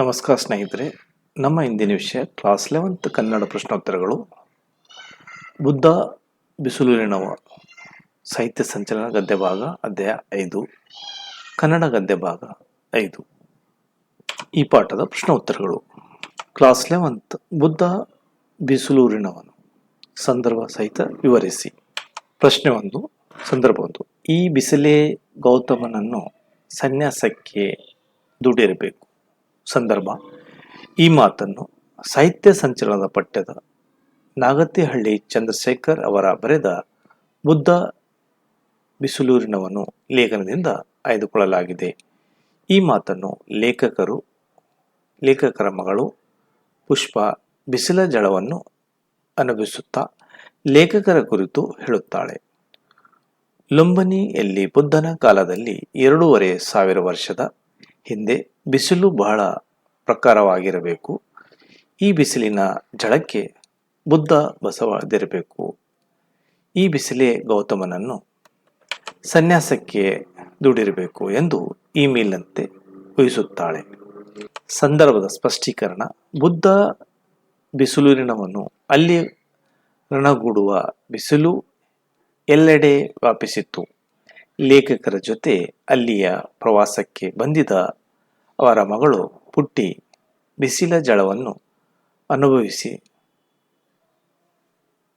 ನಮಸ್ಕಾರ ಸ್ನೇಹಿತರೆ, ನಮ್ಮ ಇಂದಿನ ವಿಷಯ ಕ್ಲಾಸ್ ಲೆವೆಂತ್ ಕನ್ನಡ ಪ್ರಶ್ನೋತ್ತರಗಳು. ಬುದ್ಧ ಬಿಸಿಲುರಿನವ ಸಾಹಿತ್ಯ ಸಂಚಲನ ಗದ್ಯ ಭಾಗ, ಅಧ್ಯಾಯ ಐದು, ಕನ್ನಡ ಗದ್ಯ ಭಾಗ ಐದು. ಈ ಪಾಠದ ಪ್ರಶ್ನೋತ್ತರಗಳು. ಕ್ಲಾಸ್ ಲೆವೆಂತ್ ಬುದ್ಧ ಬಿಸಿಲೂರಿನವನು ಸಂದರ್ಭ ಸಹಿತ ವಿವರಿಸಿ. ಪ್ರಶ್ನೆ ಒಂದು, ಸಂದರ್ಭ ಒಂದು. ಈ ಬಿಸಿಲೇ ಗೌತಮನನ್ನು ಸನ್ಯಾಸಕ್ಕೆ ದುಡಿರಬೇಕು ಸಂದರ್ಭ. ಈ ಮಾತನ್ನು ಸಾಹಿತ್ಯ ಸಂಚಲನದ ಪಠ್ಯದ ನಾಗತಿಹಳ್ಳಿ ಚಂದ್ರಶೇಖರ್ ಅವರ ಬರೆದ ಬುದ್ಧ ಬಿಸಿಲೂರಿನವನು ಲೇಖನದಿಂದ ಆಯ್ದುಕೊಳ್ಳಲಾಗಿದೆ. ಈ ಮಾತನ್ನು ಲೇಖಕರು, ಲೇಖಕರ ಮಗಳು ಪುಷ್ಪ ಬಿಸಿಲ ಜಳವನ್ನು ಅನುಭವಿಸುತ್ತಾ ಲೇಖಕರ ಕುರಿತು ಹೇಳುತ್ತಾಳೆ. ಲುಂಬನಿಯಲ್ಲಿ ಬುದ್ಧನ ಕಾಲದಲ್ಲಿ ಎರಡೂವರೆ ಸಾವಿರ ವರ್ಷದ ಹಿಂದೆ ಬಿಸಿಲು ಬಹಳ ಪ್ರಖರವಾಗಿರಬೇಕು ಈ ಬಿಸಿಲಿನ ಝಳಕ್ಕೆ ಬುದ್ಧ ಬಸವದಿರಬೇಕು. ಈ ಬಿಸಿಲೇ ಗೌತಮನನ್ನು ಸನ್ಯಾಸಕ್ಕೆ ದುಡಿರಬೇಕು ಎಂದು ಈ ಮೇಲಿನಂತೆ ಊಹಿಸುತ್ತಾಳೆ. ಸಂದರ್ಭದ ಸ್ಪಷ್ಟೀಕರಣ, ಬುದ್ಧ ಬಿಸಿಲೂರಿನವನು ಅಲ್ಲಿ ರಣಗೂಡುವ ಬಿಸಿಲು ಎಲ್ಲೆಡೆ ವ್ಯಾಪಿಸಿತ್ತು. ಲೇಖಕರ ಜೊತೆ ಅಲ್ಲಿಯ ಪ್ರವಾಸಕ್ಕೆ ಬಂದಿದ ಅವರ ಮಗಳು ಪುಟ್ಟಿ ಬಿಸಿಲ ಜಳವನ್ನು ಅನುಭವಿಸಿ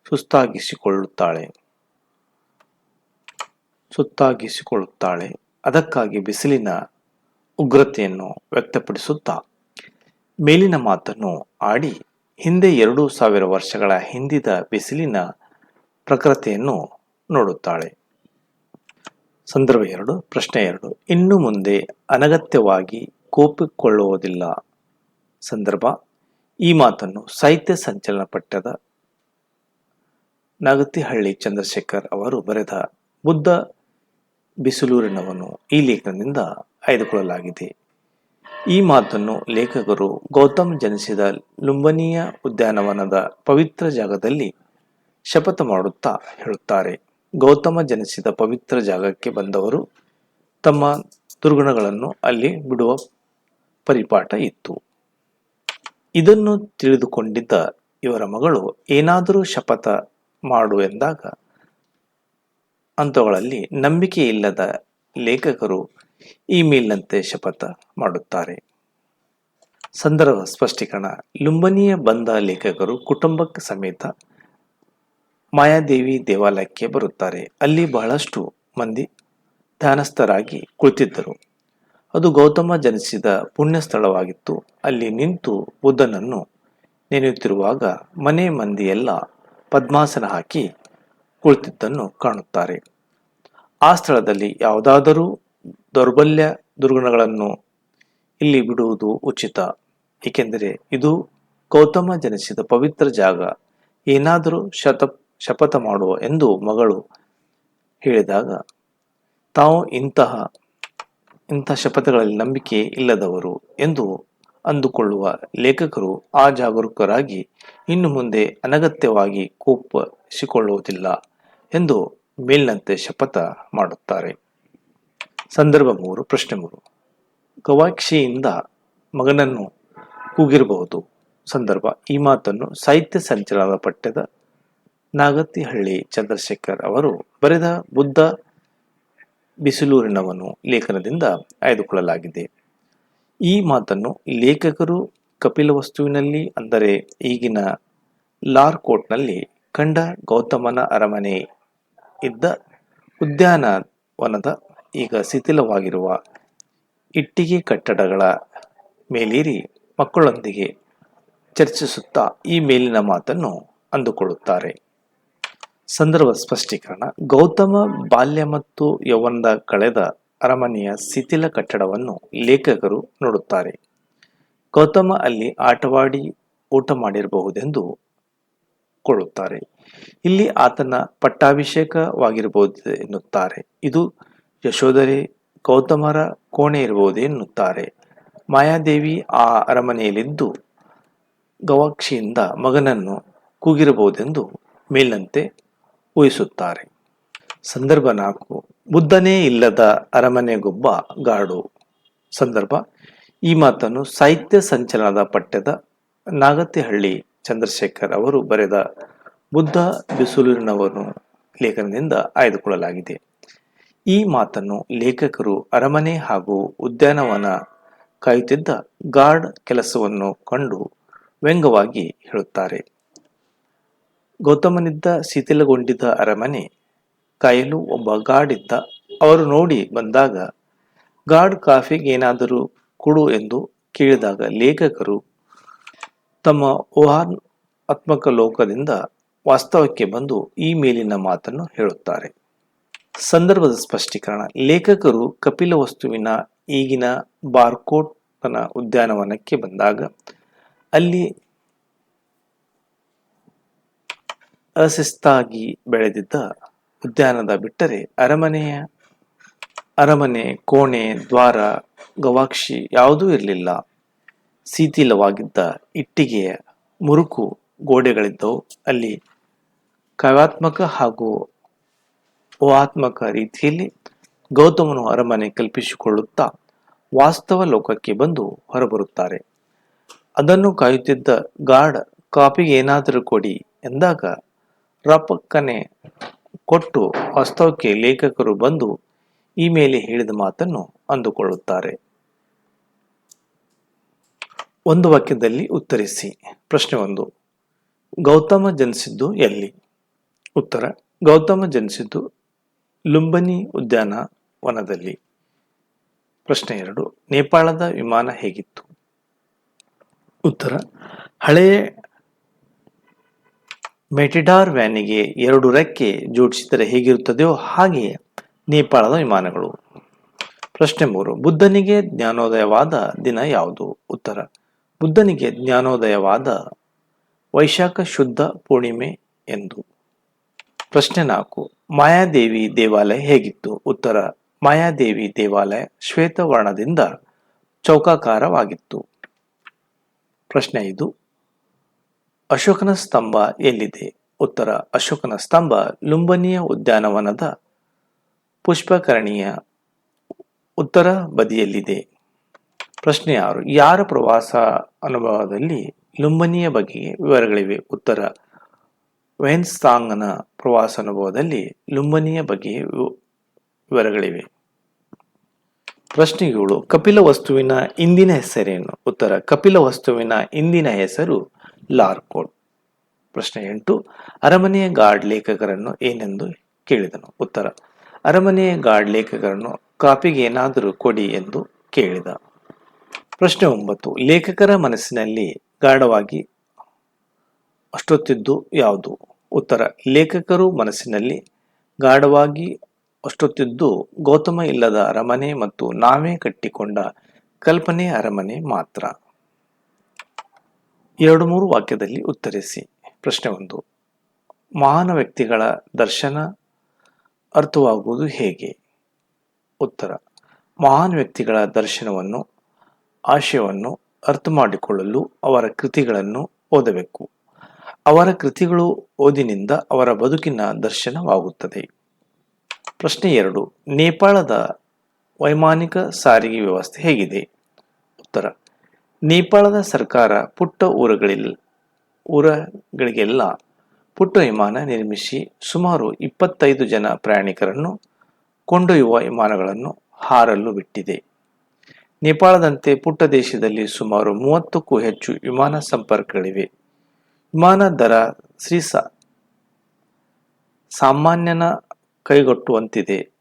ಸುಸ್ತಾಗಿಸಿಕೊಳ್ಳುತ್ತಾಳೆ. ಸುತ್ತಾಗಿಸಿಕೊಳ್ಳುತ್ತಾಳೆ ಅದಕ್ಕಾಗಿ ಬಿಸಿಲಿನ ಉಗ್ರತೆಯನ್ನು ವ್ಯಕ್ತಪಡಿಸುತ್ತಾ ಮೇಲಿನ ಮಾತನ್ನು ಆಡಿ ಹಿಂದೆ ಎರಡು ಸಾವಿರ ವರ್ಷಗಳ ಹಿಂದಿದ ಬಿಸಿಲಿನ ಪ್ರಕೃತಿಯನ್ನು ನೋಡುತ್ತಾಳೆ. ಸಂದರ್ಭ ಎರಡು, ಪ್ರಶ್ನೆ ಎರಡು. ಇನ್ನು ಮುಂದೆ ಅನಗತ್ಯವಾಗಿ ಕೋಪಿಕೊಳ್ಳುವುದಿಲ್ಲ ಸಂದರ್ಭ, ಈ ಮಾತನ್ನು ಸಾಹಿತ್ಯ ಸಂಚಲನ ಪಠ್ಯದ ನಾಗತಿಹಳ್ಳಿ ಚಂದ್ರಶೇಖರ್ ಅವರು ಬರೆದ ಬುದ್ಧ ಬಿಸಿಲೂರಿನವನು ಈ ಲೇಖನದಿಂದ ಆಯ್ದುಕೊಳ್ಳಲಾಗಿದೆ. ಈ ಮಾತನ್ನು ಲೇಖಕರು ಗೌತಮ್ ಜನಿಸಿದ ಲುಂಬನಿಯ ಉದ್ಯಾನವನದ ಪವಿತ್ರ ಜಾಗದಲ್ಲಿ ಶಪಥ ಮಾಡುತ್ತಾ ಹೇಳುತ್ತಾರೆ. ಗೌತಮ ಜನಿಸಿದ ಪವಿತ್ರ ಜಾಗಕ್ಕೆ ಬಂದವರು ತಮ್ಮ ದುರ್ಗುಣಗಳನ್ನು ಅಲ್ಲಿ ಬಿಡುವ ಪರಿಪಾಠ ಇತ್ತು. ಇದನ್ನು ತಿಳಿದುಕೊಂಡಿದ್ದ ಇವರ ಮಗಳು ಏನಾದರೂ ಶಪಥ ಮಾಡು ಎಂದಾಗ ಅಂಥವುಗಳಲ್ಲಿ ನಂಬಿಕೆ ಇಲ್ಲದ ಲೇಖಕರು ಈ ಮೇಲಿನಂತೆ ಶಪಥ ಮಾಡುತ್ತಾರೆ. ಸಂದರ್ಭ ಸ್ಪಷ್ಟೀಕರಣ. ಲುಂಬನಿಯ ಬಂದ ಲೇಖಕರು ಕುಟುಂಬಕ್ಕೆ ಸಮೇತ ಮಾಯಾದೇವಿ ದೇವಾಲಯಕ್ಕೆ ಬರುತ್ತಾರೆ. ಅಲ್ಲಿ ಬಹಳಷ್ಟು ಮಂದಿ ಧ್ಯಾನಸ್ಥರಾಗಿ ಕುಳಿತಿದ್ದರು. ಅದು ಗೌತಮ ಜನಿಸಿದ ಪುಣ್ಯ ಸ್ಥಳವಾಗಿತ್ತು ಅಲ್ಲಿ ನಿಂತು ಬುದ್ಧನನ್ನು ನೆನೆಯುತ್ತಿರುವಾಗ ಮನೆ ಮಂದಿಯೆಲ್ಲ ಪದ್ಮಾಸನ ಹಾಕಿ ಕುಳಿತಿದ್ದನ್ನು ಕಾಣುತ್ತಾರೆ. ಆ ಸ್ಥಳದಲ್ಲಿ ಯಾವುದಾದರೂ ದೌರ್ಬಲ್ಯ ದುರ್ಗುಣಗಳನ್ನು ಇಲ್ಲಿ ಬಿಡುವುದು ಉಚಿತ. ಏಕೆಂದರೆ ಇದು ಗೌತಮ ಜನಿಸಿದ ಪವಿತ್ರ ಜಾಗ. ಏನಾದರೂ ಶತ, ಶಪಥ ಮಾಡುವ ಎಂದು ಮಗಳು ಹೇಳಿದಾಗ, ತಾವು ಇಂತಹ ಇಂಥ ಶಪಥಗಳಲ್ಲಿ ನಂಬಿಕೆ ಇಲ್ಲದವರು ಎಂದು ಅಂದುಕೊಳ್ಳುವ ಲೇಖಕರು ಆ ಜಾಗರೂಕರಾಗಿ ಇನ್ನು ಮುಂದೆ ಅನಗತ್ಯವಾಗಿ ಕೋಪಿಸಿಕೊಳ್ಳುವುದಿಲ್ಲ ಎಂದು ಮೇಲಿನಂತೆ ಶಪಥ ಮಾಡುತ್ತಾರೆ. ಸಂದರ್ಭ ಮೂರು, ಪ್ರಶ್ನೆ ಮೂರು. ಗವಾಕ್ಷಿಯಿಂದ ಮಗನನ್ನು ಕೂಗಿರಬಹುದು. ಸಂದರ್ಭ, ಈ ಮಾತನ್ನು ಸಾಹಿತ್ಯ ಸಂಚಲನ ಪಠ್ಯದ ನಾಗತಿಹಳ್ಳಿ ಚಂದ್ರಶೇಖರ್ ಅವರು ಬರೆದ ಬುದ್ಧ ಬಿಸಿಲೂರಿನವನು ಲೇಖನದಿಂದ ಆಯ್ದುಕೊಳ್ಳಲಾಗಿದೆ. ಈ ಮಾತನ್ನು ಲೇಖಕರು ಕಪಿಲವಸ್ತುವಿನಲ್ಲಿ ಅಂದರೆ ಈಗಿನ ಲಾರ್ ಕೋಟ್ನಲ್ಲಿ ಕಂಡ ಗೌತಮನ ಅರಮನೆ ಇದ್ದ ಉದ್ಯಾನವನದ ಈಗ ಶಿಥಿಲವಾಗಿರುವ ಇಟ್ಟಿಗೆ ಕಟ್ಟಡಗಳ ಮೇಲೇರಿ ಮಕ್ಕಳೊಂದಿಗೆ ಚರ್ಚಿಸುತ್ತಾ ಈ ಮೇಲಿನ ಮಾತನ್ನು ಅಂದುಕೊಳ್ಳುತ್ತಾರೆ. ಸಂದರ್ಭ ಸ್ಪಷ್ಟೀಕರಣ. ಗೌತಮ ಬಾಲ್ಯ ಮತ್ತು ಯೌವನದ ಕಳೆದ ಅರಮನೆಯ ಶಿಥಿಲ ಕಟ್ಟಡವನ್ನು ಲೇಖಕರು ನೋಡುತ್ತಾರೆ. ಗೌತಮ ಅಲ್ಲಿ ಆಟವಾಡಿ ಊಟ ಮಾಡಿರಬಹುದೆಂದು ಕೊಳ್ಳುತ್ತಾರೆ. ಇಲ್ಲಿ ಆತನ ಪಟ್ಟಾಭಿಷೇಕವಾಗಿರಬಹುದು ಎನ್ನುತ್ತಾರೆ. ಇದು ಯಶೋಧರೆ ಗೌತಮರ ಕೋಣೆ ಇರಬಹುದು ಎನ್ನುತ್ತಾರೆ. ಮಾಯಾದೇವಿ ಆ ಅರಮನೆಯಲ್ಲಿದ್ದು ಗವಾಕ್ಷಿಯಿಂದ ಮಗನನ್ನು ಕೂಗಿರಬಹುದೆಂದು ಮೇಲಿನಂತೆ ಊಹಿಸುತ್ತಾರೆ. ಸಂದರ್ಭ ನಾಲ್ಕು, ಬುದ್ಧನೇ ಇಲ್ಲದ ಅರಮನೆಗೊಬ್ಬ ಗಾಡು. ಸಂದರ್ಭ, ಈ ಮಾತನ್ನು ಸಾಹಿತ್ಯ ಸಂಚಲನದ ಪಠ್ಯದ ನಾಗತಿಹಳ್ಳಿ ಚಂದ್ರಶೇಖರ್ ಅವರು ಬರೆದ ಬುದ್ಧ ಬಿಸುಲಿನವನು ಲೇಖನದಿಂದ ಆಯ್ದುಕೊಳ್ಳಲಾಗಿದೆ. ಈ ಮಾತನ್ನು ಲೇಖಕರು ಅರಮನೆ ಹಾಗೂ ಉದ್ಯಾನವನ ಕಾಯುತ್ತಿದ್ದ ಗಾರ್ಡ್ ಕೆಲಸವನ್ನು ಕಂಡು ವ್ಯಂಗ್ಯವಾಗಿ ಹೇಳುತ್ತಾರೆ. ಗೌತಮನಿದ್ದ ಶಿಥಿಲಗೊಂಡಿದ್ದ ಅರಮನೆ, ಕಾಯಲು ಒಬ್ಬ ಗಾರ್ಡ್ ಇದ್ದ ಅವರು ನೋಡಿ ಬಂದಾಗ ಗಾರ್ಡ್ ಕಾಫಿಗೇನಾದರೂ ಕೊಡು ಎಂದು ಕೇಳಿದಾಗ ಲೇಖಕರು ತಮ್ಮ ಊಹಾತ್ಮಕ ಲೋಕದಿಂದ ವಾಸ್ತವಕ್ಕೆ ಬಂದು ಈ ಮೇಲಿನ ಮಾತನ್ನು ಹೇಳುತ್ತಾರೆ. ಸಂದರ್ಭದ ಸ್ಪಷ್ಟೀಕರಣ. ಲೇಖಕರು ಕಪಿಲ ವಸ್ತುವಿನ ಈಗಿನ ಬಾರ್ಕೋಟ್ನ ಉದ್ಯಾನವನಕ್ಕೆ ಬಂದಾಗ, ಅಲ್ಲಿ ಅಶಿಸ್ತಾಗಿ ಬೆಳೆದಿದ್ದ ಉದ್ಯಾನದ ಬಿಟ್ಟರೆ ಅರಮನೆಯ, ಅರಮನೆ, ಕೋಣೆ, ದ್ವಾರ, ಗವಾಕ್ಷಿ ಯಾವುದೂ ಇರಲಿಲ್ಲ. ಶಿಥಿಲವಾಗಿದ್ದ ಇಟ್ಟಿಗೆಯ ಮುರುಕು ಗೋಡೆಗಳಿದ್ದವು. ಅಲ್ಲಿ ಕಾವ್ಯಾತ್ಮಕ ಹಾಗೂ ಊಹಾತ್ಮಕ ರೀತಿಯಲ್ಲಿ ಗೌತಮನು ಅರಮನೆ ಕಲ್ಪಿಸಿಕೊಳ್ಳುತ್ತಾ ವಾಸ್ತವ ಲೋಕಕ್ಕೆ ಬಂದು ಹೊರಬರುತ್ತಾರೆ. ಅದನ್ನು ಕಾಯುತ್ತಿದ್ದ ಗಾರ್ಡ್ ಕಾಪಿಗೆ ಏನಾದರೂ ಕೊಡಿ ಎಂದಾಗ ರಪಕ್ಕನೆ ಕೊಟ್ಟು ವಾಸ್ತವಕ್ಕೆ ಲೇಖಕರು ಬಂದು ಈ ಮೇಲೆ ಹೇಳಿದ ಮಾತನ್ನು ಅಂದುಕೊಳ್ಳುತ್ತಾರೆ. ಒಂದು ವಾಕ್ಯದಲ್ಲಿ ಉತ್ತರಿಸಿ. ಪ್ರಶ್ನೆ ಒಂದು. ಗೌತಮ ಜನಿಸಿದ್ದು ಎಲ್ಲಿ? ಉತ್ತರ. ಗೌತಮ ಜನಿಸಿದ್ದು ಲುಂಬನಿ ಉದ್ಯಾನ ವನದಲ್ಲಿ ಪ್ರಶ್ನೆ ಎರಡು. ನೇಪಾಳದ ವಿಮಾನ ಹೇಗಿತ್ತು? ಉತ್ತರ. ಹಳೆಯ ಮೆಟಿಡಾರ್ ವ್ಯಾನಿಗೆ ಎರಡು ರೆಕ್ಕೆ ಜೋಡಿಸಿದರೆ ಹೇಗಿರುತ್ತದೆಯೋ ಹಾಗೆಯೇ ನೇಪಾಳದ ವಿಮಾನಗಳು. ಪ್ರಶ್ನೆ ಮೂರು, ಬುದ್ಧನಿಗೆ ಜ್ಞಾನೋದಯವಾದ ದಿನ ಯಾವುದು? ಉತ್ತರ, ಬುದ್ಧನಿಗೆ ಜ್ಞಾನೋದಯವಾದ ವೈಶಾಖ ಶುದ್ಧ ಪೂರ್ಣಿಮೆ ಎಂದು. ಪ್ರಶ್ನೆ ನಾಲ್ಕು, ಮಾಯಾದೇವಿ ದೇವಾಲಯ ಹೇಗಿತ್ತು? ಉತ್ತರ, ಮಾಯಾದೇವಿ ದೇವಾಲಯ ಶ್ವೇತವರ್ಣದಿಂದ ಚೌಕಾಕಾರವಾಗಿತ್ತು. ಪ್ರಶ್ನೆ ಐದು ಅಶೋಕನ ಸ್ತಂಭ ಎಲ್ಲಿದೆ? ಉತ್ತರ, ಅಶೋಕನ ಸ್ತಂಭ ಲುಂಬನಿಯ ಉದ್ಯಾನವನದ ಪುಷ್ಪಕರಣಿಯ ಉತ್ತರ ಬದಿಯಲ್ಲಿದೆ. ಪ್ರಶ್ನೆ ಆರು, ಯಾರ ಪ್ರವಾಸ ಅನುಭವದಲ್ಲಿ ಲುಂಬನಿಯ ಬಗ್ಗೆ ವಿವರಗಳಿವೆ? ಉತ್ತರ ವೆನ್ಸ್ತಾಂಗನ ಪ್ರವಾಸ ಅನುಭವದಲ್ಲಿ ಲುಂಬನಿಯ ಬಗ್ಗೆ ವಿವರಗಳಿವೆ. ಪ್ರಶ್ನೆಗಳು ಕಪಿಲ ವಸ್ತುವಿನ ಇಂದಿನ ಹೆಸರೇನು? ಉತ್ತರ, ಕಪಿಲ ವಸ್ತುವಿನ ಇಂದಿನ ಹೆಸರು ಲಾರ್ಕೋಟ್ ಪ್ರಶ್ನೆ ಎಂಟು, ಅರಮನೆಯ ಗಾರ್ಡ್ ಲೇಖಕರನ್ನು ಏನೆಂದು ಕೇಳಿದನು. ಉತ್ತರ, ಅರಮನೆಯ ಗಾರ್ಡ್ ಲೇಖಕರನ್ನು ಕಾಪಿಗೆ ಏನಾದರೂ ಕೊಡಿ ಎಂದು ಕೇಳಿದ. ಪ್ರಶ್ನೆ ಒಂಬತ್ತು, ಲೇಖಕರ ಮನಸ್ಸಿನಲ್ಲಿ ಗಾಢವಾಗಿ ಅಷ್ಟೊತ್ತಿದ್ದು ಯಾವುದು? ಉತ್ತರ, ಲೇಖಕರು ಮನಸ್ಸಿನಲ್ಲಿ ಗಾಢವಾಗಿ ಅಷ್ಟೊತ್ತಿದ್ದು ಗೌತಮ ಇಲ್ಲದ ಅರಮನೆ ಮತ್ತು ನಾವೇ ಕಟ್ಟಿಕೊಂಡ ಕಲ್ಪನೆ ಅರಮನೆ ಮಾತ್ರ. ಎರಡು ಮೂರು ವಾಕ್ಯದಲ್ಲಿ ಉತ್ತರಿಸಿ. ಪ್ರಶ್ನೆ ಒಂದು, ಮಹಾನ್ ವ್ಯಕ್ತಿಗಳ ದರ್ಶನ ಅರ್ಥವಾಗುವುದು ಹೇಗೆ? ಉತ್ತರ, ಮಹಾನ್ ವ್ಯಕ್ತಿಗಳ ದರ್ಶನವನ್ನು, ಆಶಯವನ್ನು ಅರ್ಥ ಮಾಡಿಕೊಳ್ಳಲು ಅವರ ಕೃತಿಗಳನ್ನು ಓದಬೇಕು. ಅವರ ಕೃತಿಗಳು ಓದಿನಿಂದ ಅವರ ಬದುಕಿನ ದರ್ಶನವಾಗುತ್ತದೆ. ಪ್ರಶ್ನೆ ಎರಡು, ನೇಪಾಳದ ವೈಮಾನಿಕ ಸಾರಿಗೆ ವ್ಯವಸ್ಥೆ ಹೇಗಿದೆ? ಉತ್ತರ ನೇಪಾಳದ ಸರ್ಕಾರ ಪುಟ್ಟ ಊರುಗಳಿಲ್, ಊರಗಳಿಗೆಲ್ಲ ಪುಟ್ಟ ವಿಮಾನ ನಿರ್ಮಿಸಿ ಸುಮಾರು ಇಪ್ಪತ್ತೈದು ಜನ ಪ್ರಯಾಣಿಕರನ್ನು, ಕೊಂಡೊಯ್ಯುವ ವಿಮಾನಗಳನ್ನು ಹಾರಲು ಬಿಟ್ಟಿದೆ. ನೇಪಾಳದಂತೆ ಪುಟ್ಟ ದೇಶದಲ್ಲಿ ಸುಮಾರು ಮೂವತ್ತಕ್ಕೂ ಹೆಚ್ಚು ವಿಮಾನ ಸಂಪರ್ಕಗಳಿವೆ. ವಿಮಾನ ದರ ಶ್ರೀಸ ಸಾಮಾನ್ಯನ ಕೈಗೊಟ್ಟುವಂತಿದೆ.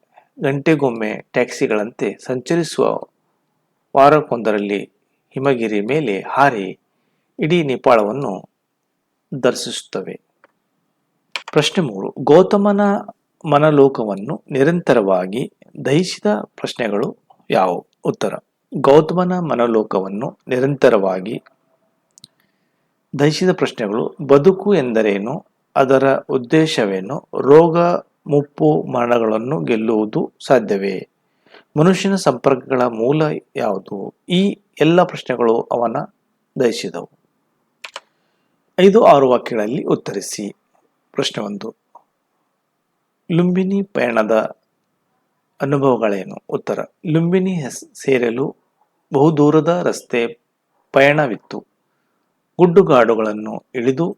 ಗಂಟೆಗೊಮ್ಮೆ ಟ್ಯಾಕ್ಸಿಗಳಂತೆ ಸಂಚರಿಸುವ ವಾರಕ್ಕೊಂದರಲ್ಲಿ ಹಿಮಗಿರಿ ಮೇಲೆ ಹಾರಿ ಇಡೀ ನೇಪಾಳವನ್ನು ದರ್ಶಿಸುತ್ತವೆ. ಪ್ರಶ್ನೆ ಮೂರು. ಗೌತಮನ ಮನಲೋಕವನ್ನು ನಿರಂತರವಾಗಿ ದಹಿಸಿದ ಪ್ರಶ್ನೆಗಳು ಯಾವುವು? ಉತ್ತರ. ಗೌತಮನ ಮನಲೋಕವನ್ನು ನಿರಂತರವಾಗಿ ದಹಿಸಿದ ಪ್ರಶ್ನೆಗಳು ಬದುಕು ಎಂದರೇನು? ಅದರ ಉದ್ದೇಶವೇನು? ರೋಗ, ಮುಪ್ಪು, ಮರಣಗಳನ್ನು ಗೆಲ್ಲುವುದು ಸಾಧ್ಯವೇ? ಮನುಷ್ಯನ ಸಂಪರ್ಕಗಳ ಮೂಲ ಯಾವುದು? ಈ ಎಲ್ಲ ಪ್ರಶ್ನೆಗಳು ಅವನ ದಯಿಸಿದವು. ಐದು ಆರು ವಾಕ್ಯಗಳಲ್ಲಿ ಉತ್ತರಿಸಿ. ಪ್ರಶ್ನೆ ಒಂದು. ಲುಂಬಿನಿ ಪಯಣದ ಅನುಭವಗಳೇನು? ಉತ್ತರ. ಲುಂಬಿನಿ ಸೇರಲು ಬಹುದೂರದ ರಸ್ತೆ ಪಯಣವಿತ್ತು. ಗುಡ್ಡುಗಾಡುಗಳನ್ನು ಇಳಿದು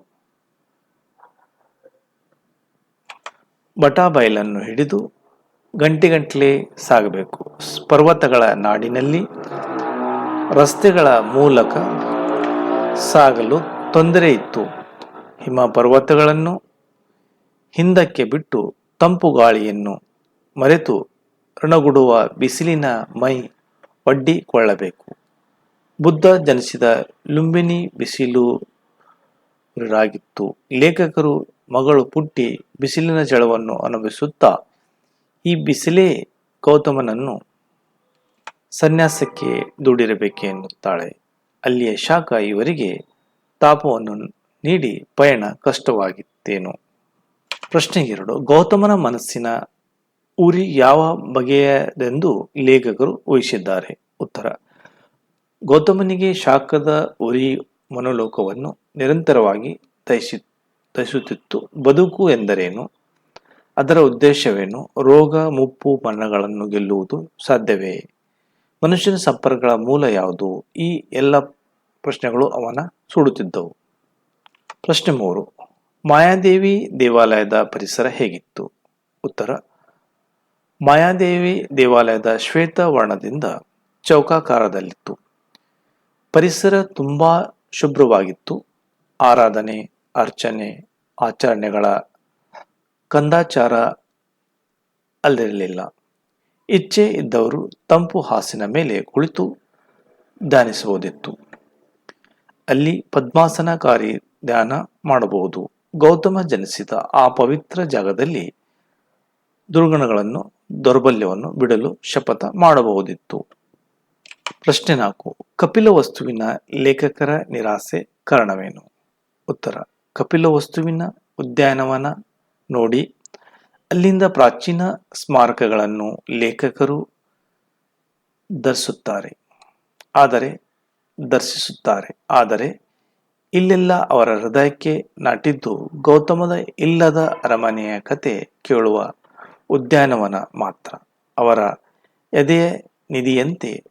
ಬಟಾಬೈಲನ್ನು ಹಿಡಿದು ಗಂಟೆಗಟ್ಟಲೆ ಸಾಗಬೇಕು. ಪರ್ವತಗಳ ನಾಡಿನಲ್ಲಿ ರಸ್ತೆಗಳ ಮೂಲಕ ಸಾಗಲು ತೊಂದರೆ ಇತ್ತು. ಹಿಮ ಪರ್ವತಗಳನ್ನು ಹಿಂದಕ್ಕೆ ಬಿಟ್ಟು ತಂಪು ಗಾಳಿಯನ್ನು ಮರೆತು ಋಣಗುಡುವ ಬಿಸಿಲಿನ ಮೈ ಒಡ್ಡಿಕೊಳ್ಳಬೇಕು. ಬುದ್ಧ ಜನಿಸಿದ ಲುಂಬಿನಿ ಬಿಸಿಲು ರಾಗಿತ್ತು ಲೇಖಕರು ಮಗಳು ಪುಟ್ಟಿ ಬಿಸಿಲಿನ ಜಳವನ್ನು ಅನುಭವಿಸುತ್ತಾ ಈ ಬಿಸಿಲೇ ಗೌತಮನನ್ನು ಸನ್ಯಾಸಕ್ಕೆ ದುಡಿರಬೇಕೆ ಎನ್ನುತ್ತಾಳೆ ಅಲ್ಲಿಯ ಶಾಖ ಇವರಿಗೆ ತಾಪವನ್ನು ನೀಡಿ ಪಯಣ ಕಷ್ಟವಾಗಿತ್ತೇನು? ಪ್ರಶ್ನೆ ಎರಡು. ಗೌತಮನ ಮನಸ್ಸಿನ ಉರಿ ಯಾವ ಬಗೆಯದೆಂದು ಲೇಖಕರು ಊಹಿಸಿದ್ದಾರೆ? ಉತ್ತರ. ಗೌತಮನಿಗೆ ಶಾಖದ ಉರಿ ಮನೋಲೋಕವನ್ನು ನಿರಂತರವಾಗಿ ದಹಿಸಿ, ದಹಿಸುತ್ತಿತ್ತು. ಬದುಕು ಎಂದರೇನು? ಅದರ ಉದ್ದೇಶವೇನು? ರೋಗ, ಮುಪ್ಪು, ಬಣ್ಣಗಳನ್ನು ಗೆಲ್ಲುವುದು ಸಾಧ್ಯವೇ? ಮನುಷ್ಯನ ಸಂಪರ್ಕಗಳ ಮೂಲ ಯಾವುದು? ಈ ಎಲ್ಲ ಪ್ರಶ್ನೆಗಳು ಅವನ ಸುಡುತ್ತಿದ್ದವು. ಪ್ರಶ್ನೆ ಮೂರು. ಮಾಯಾದೇವಿ ದೇವಾಲಯದ ಪರಿಸರ ಹೇಗಿತ್ತು? ಉತ್ತರ. ಮಾಯಾದೇವಿ ದೇವಾಲಯದ ಶ್ವೇತ ವರ್ಣದಿಂದ ಚೌಕಾಕಾರದಲ್ಲಿತ್ತು. ಪರಿಸರ ತುಂಬಾ ಶುಭ್ರವಾಗಿತ್ತು. ಆರಾಧನೆ, ಅರ್ಚನೆ, ಆಚರಣೆಗಳ ಕಂದಾಚಾರ ಅಲ್ಲಿರಲಿಲ್ಲ. ಇಚ್ಛೆ ಇದ್ದವರು ತಂಪು ಹಾಸಿನ ಮೇಲೆ ಕುಳಿತು ಧ್ಯಾನಿಸಬಹುದಿತ್ತು ಅಲ್ಲಿ ಪದ್ಮಾಸನಕಾರಿ ಧ್ಯಾನ ಮಾಡಬಹುದು. ಗೌತಮ ಜನಿಸಿದ ಆ ಪವಿತ್ರ ಜಾಗದಲ್ಲಿ ದುರ್ಗುಣಗಳನ್ನು, ದೌರ್ಬಲ್ಯವನ್ನು ಬಿಡಲು ಶಪಥ ಮಾಡಬಹುದಿತ್ತು. ಪ್ರಶ್ನೆ ನಾಲ್ಕು, ಕಪಿಲ ವಸ್ತುವಿನ ಲೇಖಕರ ನಿರಾಸೆ ಕಾರಣವೇನು? ಉತ್ತರ, ಕಪಿಲ ವಸ್ತುವಿನ ಉದ್ಯಾನವನ ನೋಡಿ. ಅಲ್ಲಿಂದ ಪ್ರಾಚೀನ ಸ್ಮಾರಕಗಳನ್ನು ಲೇಖಕರು ಧರಿಸುತ್ತಾರೆ. ಆದರೆ, ದರ್ಶಿಸುತ್ತಾರೆ. ಆದರೆ, ಇಲ್ಲೆಲ್ಲ ಅವರ ಹೃದಯಕ್ಕೆ ನಾಟಿದ್ದು ಗೌತಮದ ಇಲ್ಲದ ಅರಮನೆಯ ಕತೆ ಕೇಳುವ ಉದ್ಯಾನವನ ಮಾತ್ರ. ಅವರ ಎದೆಯ ನಿಧಿಯಂತೆ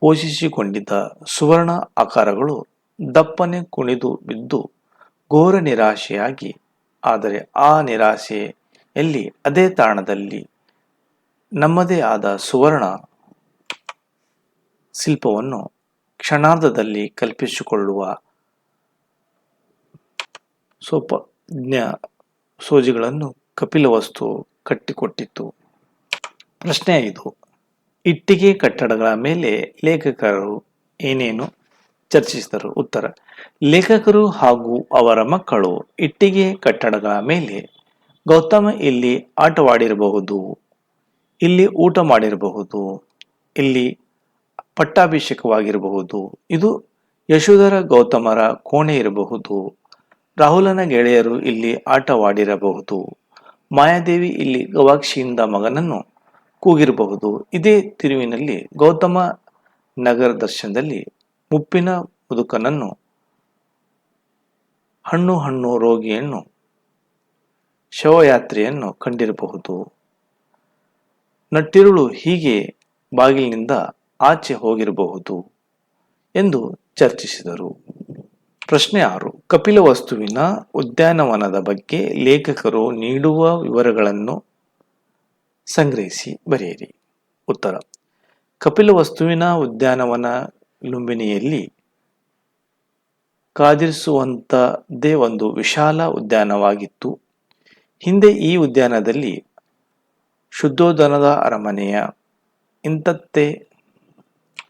ಪೋಷಿಸಿಕೊಂಡಿದ್ದ ಸುವರ್ಣ ಆಕಾರಗಳು ದಪ್ಪನೆ ಕುಣಿದು ಬಿದ್ದು ಘೋರ ನಿರಾಶೆಯಾಗಿ ಆದರೆ ಆ ನಿರಾಶೆ ಎಲ್ಲಿ? ಅದೇ ತಾಣದಲ್ಲಿ ನಮ್ಮದೇ ಆದ ಸುವರ್ಣ ಶಿಲ್ಪವನ್ನು ಕ್ಷಣಾರ್ಧದಲ್ಲಿ ಕಲ್ಪಿಸಿಕೊಳ್ಳುವ ಸ್ವಪ್ನ ಸೋಜಿಗಳನ್ನು ಕಪಿಲವಸ್ತು ಕಟ್ಟಿಕೊಟ್ಟಿತ್ತು. ಪ್ರಶ್ನೆ ಇದು. ಇಟ್ಟಿಗೆ ಕಟ್ಟಡಗಳ ಮೇಲೆ ಲೇಖಕರು ಏನೇನು ಚರ್ಚಿಸಿದರು. ಉತ್ತರ, ಲೇಖಕರು ಹಾಗೂ ಅವರ ಮಕ್ಕಳು ಇಟ್ಟಿಗೆ ಕಟ್ಟಡಗಳ ಮೇಲೆ ಗೌತಮ ಇಲ್ಲಿ ಆಟವಾಡಿರಬಹುದು, ಇಲ್ಲಿ ಊಟ ಮಾಡಿರಬಹುದು, ಇಲ್ಲಿ ಪಟ್ಟಾಭಿಷೇಕವಾಗಿರಬಹುದು. ಇದು ಯಶೋಧರ ಗೌತಮರ ಕೋಣೆ ಇರಬಹುದು. ರಾಹುಲನ ಗೆಳೆಯರು ಇಲ್ಲಿ ಆಟವಾಡಿರಬಹುದು. ಮಾಯಾದೇವಿ ಇಲ್ಲಿ ಗವಾಕ್ಷಿಯಿಂದ ಮಗನನ್ನು ಕೂಗಿರಬಹುದು. ಇದೇ ತಿರುವಿನಲ್ಲಿ ಗೌತಮ ನಗರ ದರ್ಶನದಲ್ಲಿ ಮುಪ್ಪಿನ ಮುದುಕನನ್ನು, ಹಣ್ಣು ಹಣ್ಣು ರೋಗಿಯನ್ನು, ಶವಯಾತ್ರೆಯನ್ನು ಕಂಡಿರಬಹುದು. ನಟ್ಟಿರುಳು ಹೀಗೆ ಬಾಗಿಲಿನಿಂದ ಆಚೆ ಹೋಗಿರಬಹುದು ಎಂದು ಚರ್ಚಿಸಿದರು. ಪ್ರಶ್ನೆ ಆರು, ಕಪಿಲ ವಸ್ತುವಿನ ಉದ್ಯಾನವನದ ಬಗ್ಗೆ ಲೇಖಕರು ನೀಡುವ ವಿವರಗಳನ್ನು ಸಂಗ್ರಹಿಸಿ ಬರೆಯಿರಿ. ಉತ್ತರ, ಕಪಿಲ ವಸ್ತುವಿನ ಉದ್ಯಾನವನ ಲುಂಬಿನಿಯಲ್ಲಿ ಕಾದಿರಿಸುವಂತದ್ದೇ ಒಂದು ವಿಶಾಲ ಉದ್ಯಾನವಾಗಿತ್ತು. ಹಿಂದೆ ಈ ಉದ್ಯಾನದಲ್ಲಿ ಶುದ್ಧೋದನದ ಅರಮನೆಯ ಇಂತತ್ತೆ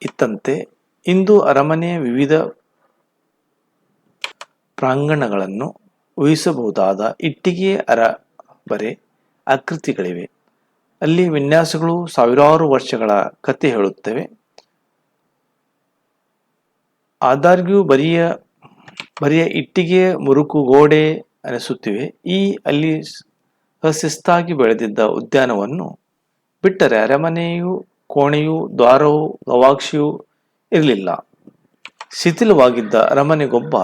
ಇತ್ತಂತೆ. ಇಂದು ಅರಮನೆಯ ವಿವಿಧ ಪ್ರಾಂಗಣಗಳನ್ನು ಊಹಿಸಬಹುದಾದ ಇಟ್ಟಿಗೆ ಅರಬರೆ ಆಕೃತಿಗಳಿವೆ. ಅಲ್ಲಿ ವಿನ್ಯಾಸಗಳು ಸಾವಿರಾರು ವರ್ಷಗಳ ಕತೆ ಹೇಳುತ್ತವೆ. ಆದಾಗ್ಯೂ ಬರಿಯ ಬರಿಯ ಇಟ್ಟಿಗೆ, ಮುರುಕು, ಗೋಡೆ ಅನಿಸುತ್ತಿವೆ ಈ ಅಲ್ಲಿ ಅಶಿಸ್ತಾಗಿ ಬೆಳೆದಿದ್ದ ಉದ್ಯಾನವನ್ನು ಬಿಟ್ಟರೆ ಅರಮನೆಯು, ಕೋಣೆಯು, ದ್ವಾರವು ಗವಾಕ್ಷಿಯೂ ಇರಲಿಲ್ಲ. ಶಿಥಿಲವಾಗಿದ್ದ ಅರಮನೆಗೊಬ್ಬ,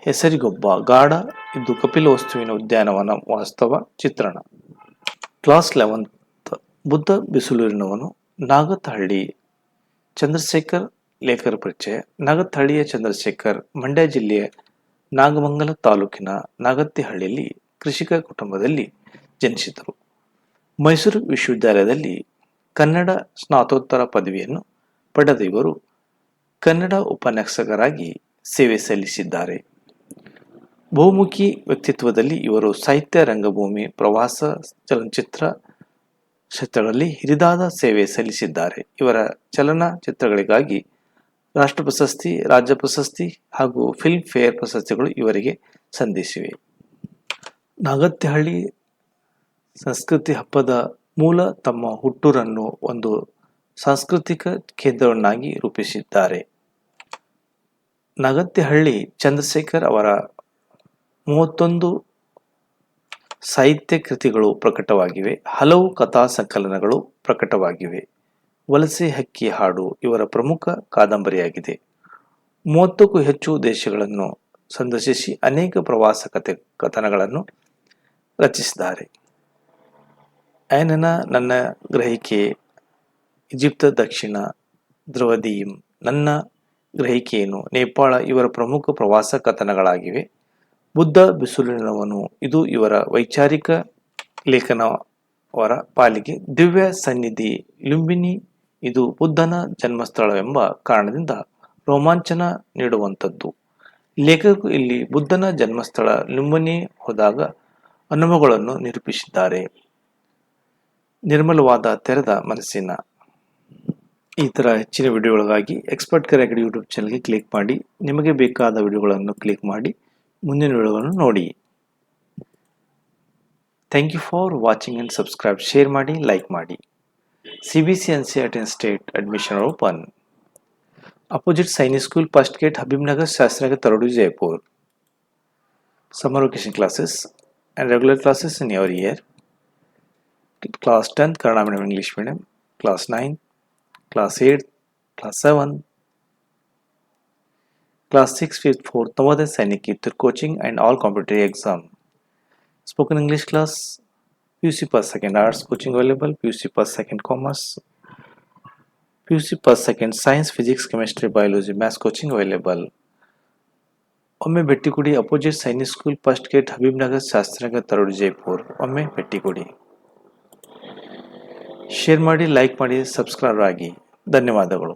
ಹೆಸರಿಗೊಬ್ಬ, ಗಾಢ ಇದು ಕಪಿಲವಸ್ತುವಿನ ಉದ್ಯಾನವನ ವಾಸ್ತವ ಚಿತ್ರಣ. ಕ್ಲಾಸ್ ಲೆವೆಂತ್ ಬುದ್ಧ ಬಿಸಿಲೂರಿನವನು ನಾಗತಹಳ್ಳಿ ಚಂದ್ರಶೇಖರ್ ಲೇಖರ ಪರಿಚಯ. ನಾಗತ್ತಹಳ್ಳಿಯ ಚಂದ್ರಶೇಖರ್, ಮಂಡ್ಯ ಜಿಲ್ಲೆಯ ನಾಗಮಂಗಲ ತಾಲೂಕಿನ ನಾಗತ್ತಿಹಳ್ಳಿಯಲ್ಲಿ ಕೃಷಿಕ ಕುಟುಂಬದಲ್ಲಿ ಜನಿಸಿದರು. ಮೈಸೂರು ವಿಶ್ವವಿದ್ಯಾಲಯದಲ್ಲಿ ಕನ್ನಡ ಸ್ನಾತೋತ್ತರ ಪದವಿಯನ್ನು ಪಡೆದ ಇವರು ಕನ್ನಡ ಉಪನ್ಯಾಸಕರಾಗಿ ಸೇವೆ ಸಲ್ಲಿಸಿದ್ದಾರೆ. ಬಹುಮುಖಿ ವ್ಯಕ್ತಿತ್ವದಲ್ಲಿ ಇವರು ಸಾಹಿತ್ಯ, ರಂಗಭೂಮಿ, ಪ್ರವಾಸ, ಚಲನಚಿತ್ರ ಕ್ಷೇತ್ರಗಳಲ್ಲಿ ಹಿರಿದಾದ ಸೇವೆ ಸಲ್ಲಿಸಿದ್ದಾರೆ. ಇವರ ಚಲನಚಿತ್ರಗಳಿಗಾಗಿ ರಾಷ್ಟ್ರ ಪ್ರಶಸ್ತಿ, ರಾಜ್ಯ ಪ್ರಶಸ್ತಿ ಹಾಗೂ ಫಿಲ್ಮ್ ಫೇರ್ ಪ್ರಶಸ್ತಿಗಳು ಇವರಿಗೆ ಸಂಧಿಸಿವೆ ನಾಗತ್ಯಹಳ್ಳಿ ಸಂಸ್ಕೃತಿ ಹಬ್ಬದ ಮೂಲ ತಮ್ಮ ಹುಟ್ಟೂರನ್ನು ಒಂದು ಸಾಂಸ್ಕೃತಿಕ ಕೇಂದ್ರವನ್ನಾಗಿ ರೂಪಿಸಿದ್ದಾರೆ. ನಾಗತ್ಯಹಳ್ಳಿ ಚಂದ್ರಶೇಖರ್ ಅವರ ಮೂವತ್ತೊಂದು ಸಾಹಿತ್ಯ ಕೃತಿಗಳು ಪ್ರಕಟವಾಗಿವೆ. ಹಲವು ಕಥಾ ಸಂಕಲನಗಳು ಪ್ರಕಟವಾಗಿವೆ. ವಲಸೆ ಹಕ್ಕಿ ಹಾಡು ಇವರ ಪ್ರಮುಖ ಕಾದಂಬರಿಯಾಗಿದೆ. ಮೂವತ್ತಕ್ಕೂ ಹೆಚ್ಚು ದೇಶಗಳನ್ನು ಸಂದರ್ಶಿಸಿ ಅನೇಕ ಪ್ರವಾಸ ಕಥೆ ಕಥನಗಳನ್ನು ರಚಿಸಿದ್ದಾರೆ. ಆಯನನ ನನ್ನ ಗ್ರಹಿಕೆ, ಈಜಿಪ್ತ ದಕ್ಷಿಣ ಧ್ರುವದೀಯಂ ನನ್ನ ಗ್ರಹಿಕೆಯನ್ನು ನೇಪಾಳ ಇವರ ಪ್ರಮುಖ ಪ್ರವಾಸ ಕಥನಗಳಾಗಿವೆ. ಬುದ್ಧ ಬಿಸುಲಿನವನು ಇದು ಇವರ ವೈಚಾರಿಕ ಲೇಖನವರ ಪಾಲಿಗೆ ದಿವ್ಯ ಸನ್ನಿಧಿ, ಲುಂಬಿನಿ ಇದು ಬುದ್ಧನ ಜನ್ಮಸ್ಥಳವೆಂಬ ಕಾರಣದಿಂದ ರೋಮಾಂಚನ ನೀಡುವಂಥದ್ದು. ಲೇಖಕರು ಇಲ್ಲಿ ಬುದ್ಧನ ಜನ್ಮಸ್ಥಳ ಲುಂಬಿನಿ ಹೋದಾಗ ಅನುಭವಗಳನ್ನು ನಿರೂಪಿಸಿದ್ದಾರೆ. ನಿರ್ಮಲವಾದ ತೆರೆದ ಮನಸ್ಸಿನ ಈ ಥರ ಹೆಚ್ಚಿನ ವಿಡಿಯೋಗಳಿಗಾಗಿ ಎಕ್ಸ್ಪರ್ಟ್ ಕರೆಕ್ಟ್ ಯೂಟ್ಯೂಬ್ ಚಾನಲ್ಗೆ ಕ್ಲಿಕ್ ಮಾಡಿ, ನಿಮಗೆ ಬೇಕಾದ ವಿಡಿಯೋಗಳನ್ನು ಕ್ಲಿಕ್ ಮಾಡಿ, ಮುಂದಿನ ವಿಡಿಯೋಗಳನ್ನು ನೋಡಿ. Thank you for watching and subscribe. Share ಮಾಡಿ, ಲೈಕ್ ಮಾಡಿ. CBSE NCR and state admission open opposite Sainik school first gate Habib Nagar Shastri Nagar Tarodi Jaipur summer vocation classes and regular classes in your year class 10 kannada medium english medium class 9 class 8 class 7 class 6 fifth 4th navade sainik coaching and all competitive exam spoken english class PUC per second arts coaching available PUC per second commerce PUC per second science physics chemistry biology maths coaching available ಒಮ್ಮೆ ಭೇಟಿ ಕೊಡಿ opposite Sainik school first gate Habibnagar Shastranagar ತರೋಡು Jaipur ಒಮ್ಮೆ ಭೇಟಿ ಕೊಡಿ share ಮಾಡಿ like ಮಾಡಿ subscribe ಆಗಿ ಧನ್ಯವಾದಗಳು